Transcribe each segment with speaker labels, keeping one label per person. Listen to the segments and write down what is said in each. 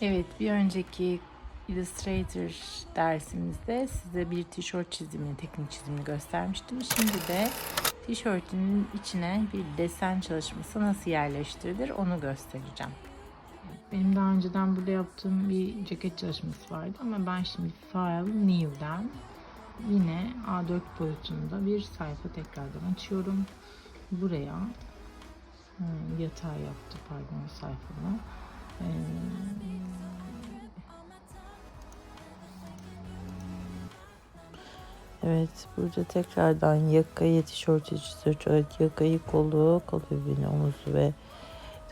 Speaker 1: Evet, bir önceki Illustrator dersimizde size bir tişört çizimini, teknik çizimini göstermiştim. Şimdi de tişörtünün içine bir desen çalışması nasıl yerleştirilir onu göstereceğim. Benim daha önceden burada yaptığım bir ceket çalışması vardı ama ben şimdi File New'den yine A4 boyutunda bir sayfa tekrardan açıyorum. Buraya hmm, yatay yaptı pardon sayfamı. Ee, Evet burada tekrardan yakayı tişört çiziyor. Yakayı kolu, kol evini, omuzu ve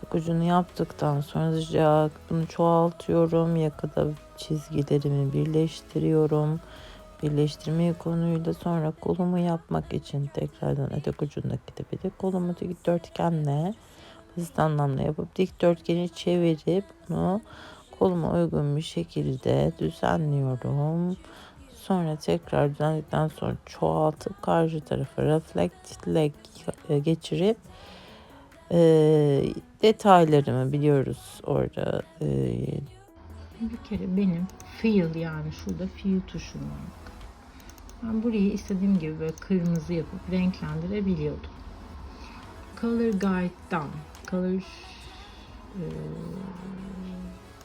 Speaker 1: tek ucunu yaptıktan sonra sıcak bunu çoğaltıyorum. Yakada çizgilerimi birleştiriyorum. Birleştirme konuyla sonra kolumu yapmak için tekrardan ötek ucundaki tepede kolumu dikdörtgenle basit anlamda yapıp dikdörtgeni çevirip bunu koluma uygun bir şekilde düzenliyorum. Sonra tekrar düzenledikten sonra çoğaltıp karşı tarafa reflektle geçirip e, detaylarımı biliyoruz orada. E, bir kere benim fill yani şurada fill tuşum var. Ben burayı istediğim gibi böyle kırmızı yapıp renklendirebiliyordum. Color Guide'dan Color e,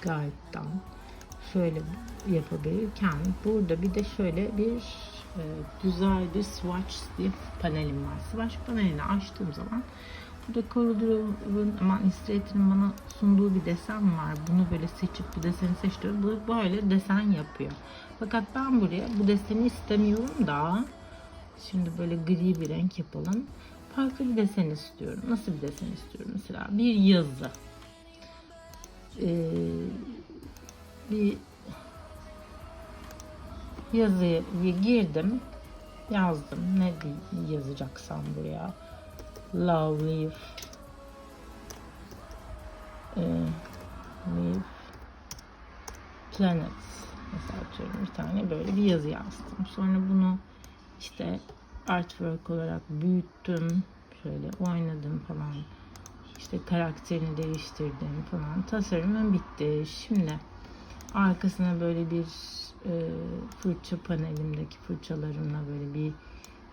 Speaker 1: Guide'dan şöyle yapabilirken burada bir de şöyle bir e, güzel bir swatch diye panelim var. Swatch panelini açtığım zaman burada CorelDRAW'ın ama Illustrator'ın bana sunduğu bir desen var. Bunu böyle seçip bu deseni seçiyorum. Bu böyle desen yapıyor. Fakat ben buraya bu deseni istemiyorum da şimdi böyle gri bir renk yapalım. Farklı bir desen istiyorum. Nasıl bir desen istiyorum? Mesela bir yazı. Ee, bir yazıyı girdim. Yazdım. Ne yazacaksam buraya. Love live e, live planets mesela atıyorum bir tane böyle bir yazı yazdım. Sonra bunu işte artwork olarak büyüttüm. Şöyle oynadım falan. İşte karakterini değiştirdim falan. Tasarımım bitti. Şimdi arkasına böyle bir e, fırça panelimdeki fırçalarımla böyle bir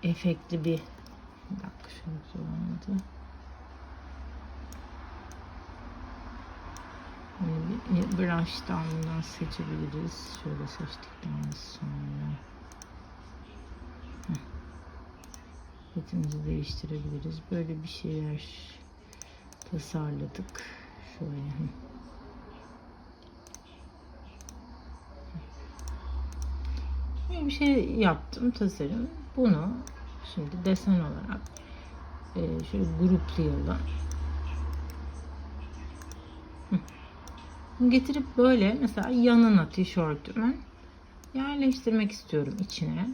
Speaker 1: efektli bir bir dakika şöyle olmadı. Böyle bir brush'tan bundan seçebiliriz. Şöyle seçtikten sonra Retimizi değiştirebiliriz. Böyle bir şeyler tasarladık. Şöyle. Bir şey yaptım tasarım. Bunu şimdi desen olarak e, şöyle gruplayalım. Getirip böyle mesela yanına tişörtümü yerleştirmek istiyorum içine.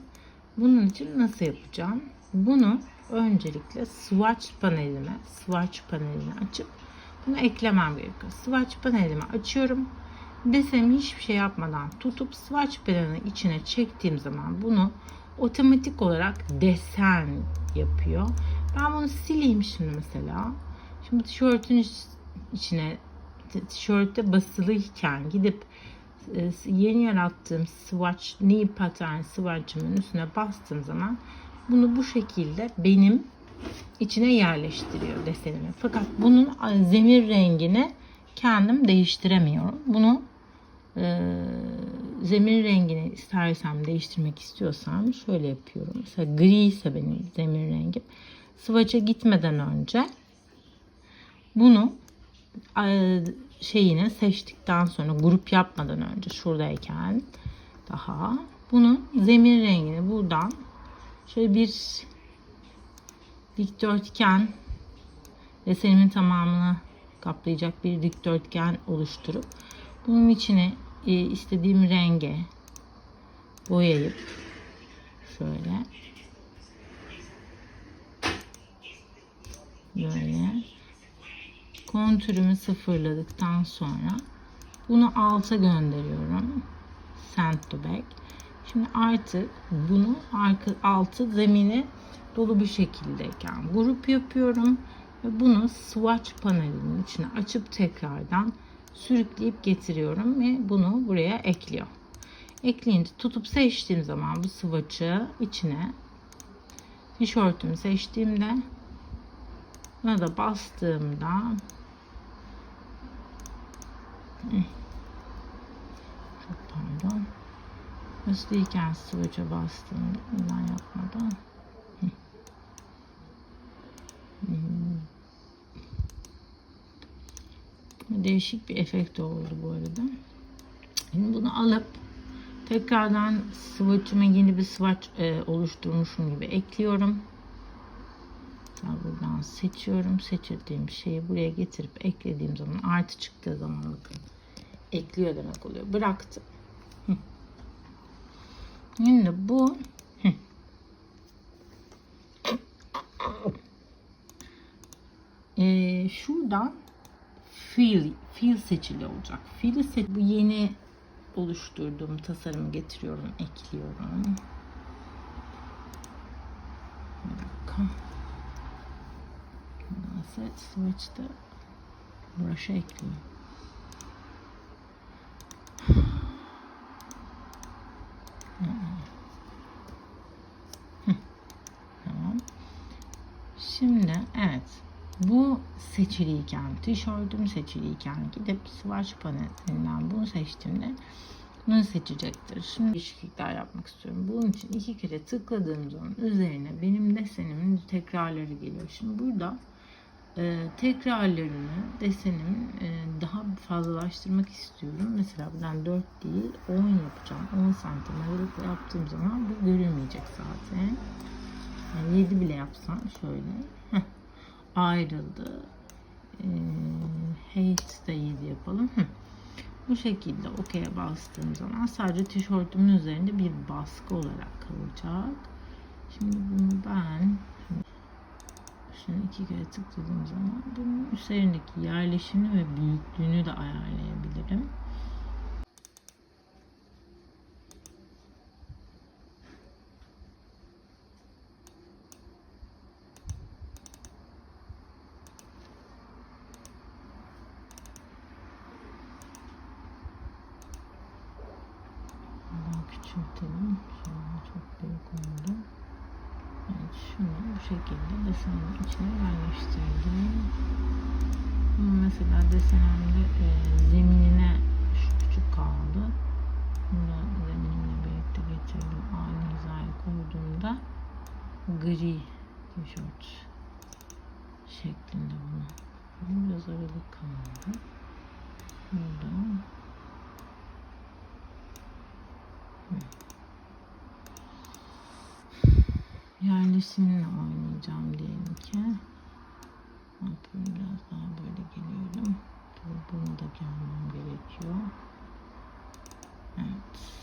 Speaker 1: Bunun için nasıl yapacağım? Bunu öncelikle swatch panelime, swatch panelini açıp bunu eklemem gerekiyor. Swatch panelimi açıyorum. Desenimi hiçbir şey yapmadan tutup swatch panelini içine çektiğim zaman bunu otomatik olarak desen yapıyor. Ben bunu sileyim şimdi mesela. Şimdi tişörtün içine tişörtte basılıyken gidip e, yeni yarattığım swatch new pattern swatch'ımın üstüne bastığım zaman bunu bu şekilde benim içine yerleştiriyor desenimi. Fakat bunun zemir rengini kendim değiştiremiyorum. Bunu zemin rengini istersem değiştirmek istiyorsam şöyle yapıyorum. Mesela gri ise benim zemin rengim. Swatch'a gitmeden önce bunu e, şeyini seçtikten sonra grup yapmadan önce şuradayken daha bunun zemin rengini buradan şöyle bir dikdörtgen desenimin tamamını kaplayacak bir dikdörtgen oluşturup bunun içine e, istediğim renge boyayıp şöyle böyle kontürümü sıfırladıktan sonra bunu alta gönderiyorum. Send to back. Şimdi artık bunu arka, altı zemini dolu bir şekildeyken grup yapıyorum ve bunu swatch panelinin içine açıp tekrardan sürükleyip getiriyorum ve bunu buraya ekliyor. Ekleyince tutup seçtiğim zaman bu swatch'ı içine tişörtümü seçtiğimde buna da bastığımda çok pardon Hızlıyken switch'e bastığımda neden yapmadan Hı. Hmm. Değişik bir efekt oldu bu arada. Şimdi bunu alıp tekrardan swatch'ıma yeni bir swatch e, oluşturmuşum gibi ekliyorum. Mesela buradan seçiyorum. Seçildiğim şeyi buraya getirip eklediğim zaman artı çıktığı zaman bakın ekliyor demek oluyor. Bıraktım. Şimdi bu hı. Ee, şuradan feel, feel seçili olacak. Feel'i seç bu yeni oluşturduğum tasarımı getiriyorum, ekliyorum. Bir dakika. Set switch'te brush'a. Tamam. Şimdi evet bu seçiliyken tişörtüm seçiliyken gidip swatch panelinden bunu seçtiğimde bunu seçecektir. Şimdi değişiklikler yapmak istiyorum. Bunun için iki kere tıkladığım zaman üzerine benim desenimin tekrarları geliyor. Şimdi burada e, tekrarlarını desenimin e, daha fazlalaştırmak istiyorum. Mesela buradan 4 değil 10 yapacağım. 10 santim aralıkla yaptığım zaman bu görülmeyecek zaten. Yani 7 bile yapsam şöyle. Heh, ayrıldı. E, hate de 7 yapalım. Hı. Bu şekilde OK'ye bastığım zaman sadece tişörtümün üzerinde bir baskı olarak kalacak. Şimdi bunu ben Şimdi iki kere tıkladığım zaman bunun üzerindeki yerleşimini ve büyüklüğünü de ayarlayabilirim. Daha küçültelim. Şöyle çok büyük oldu. Evet, şunu bu şekilde desenin içine yerleştirdim. Ama mesela desenemde e, zeminine şu küçük kaldı. Bunu zeminimle birlikte getirdim. Aynı hizaya koyduğumda gri tişört şeklinde bunu. Biraz aralık kaldı. Burada. Hı. Yerleşimle oynayacağım diyelim ki. Ne? Biraz daha böyle geliyorum. Tabii bunu da gelmem gerekiyor. Evet.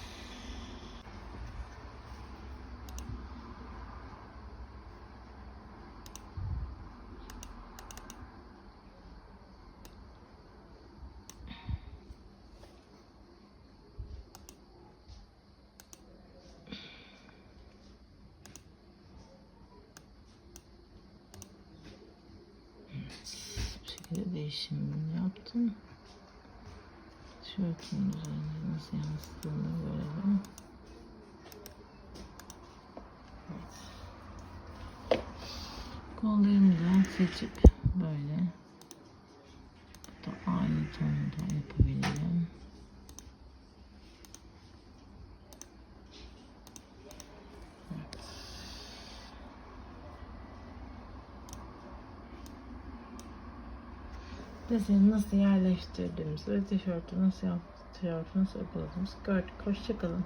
Speaker 1: Bu şekilde değişimini yaptım. Tişörtün üzerine nasıl yansıttığını görelim. Evet. Kollarını da seçip böyle bu da aynı tonda yapabilirim. Deseni nasıl yerleştirdiğimizi ve tişörtü nasıl yaptığımızı, tişörtü gördük. Hoşçakalın.